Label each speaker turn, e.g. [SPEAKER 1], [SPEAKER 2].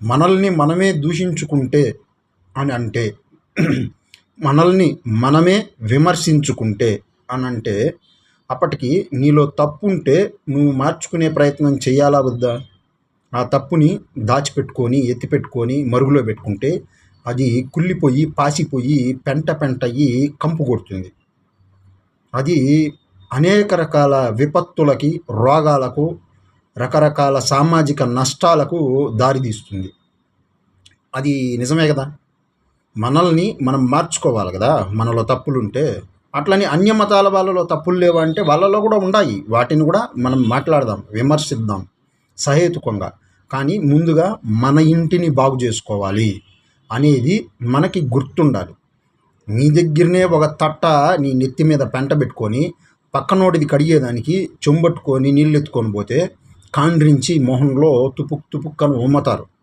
[SPEAKER 1] మనల్ని మనమే దూషించుకుంటే అని అంటే మనల్ని మనమే విమర్శించుకుంటే అని అంటే అప్పటికి నీలో తప్పు ఉంటే నువ్వు మార్చుకునే ప్రయత్నం చేయాలా వద్దా? ఆ తప్పుని దాచిపెట్టుకొని ఎత్తిపెట్టుకొని మరుగులో పెట్టుకుంటే అది కుళ్ళిపోయి పాసిపోయి పెంట పెంట అయ్యి కంపు కొడుతుంది. అది అనేక రకాల విపత్తులకి రోగాలకు రకరకాల సామాజిక నష్టాలకు దారితీస్తుంది అది నిజమే కదా? మనల్ని మనం మార్చుకోవాలి కదా? మనలో తప్పులుంటే. అట్లని అన్య మతాల వాళ్ళలో తప్పులు లేవా అంటే వాళ్ళలో కూడా ఉన్నాయి వాటిని కూడా మనం మాట్లాడదాం విమర్శిద్దాం సహేతుకంగా. కానీ ముందుగా మన ఇంటిని బాగు చేసుకోవాలి అనేది మనకి గుర్తుండాలి. నీ దగ్గరనే ఒక తట్ట నీ నెత్తి మీద పెంట పెట్టుకొని పక్కనోడిది కడిగేదానికి చెంబట్టుకొని నీళ్ళెత్తుకొని పోతే కాండ్రించి మొహంలో తుపుక్ తుపుక్కను ఉమ్మతారు.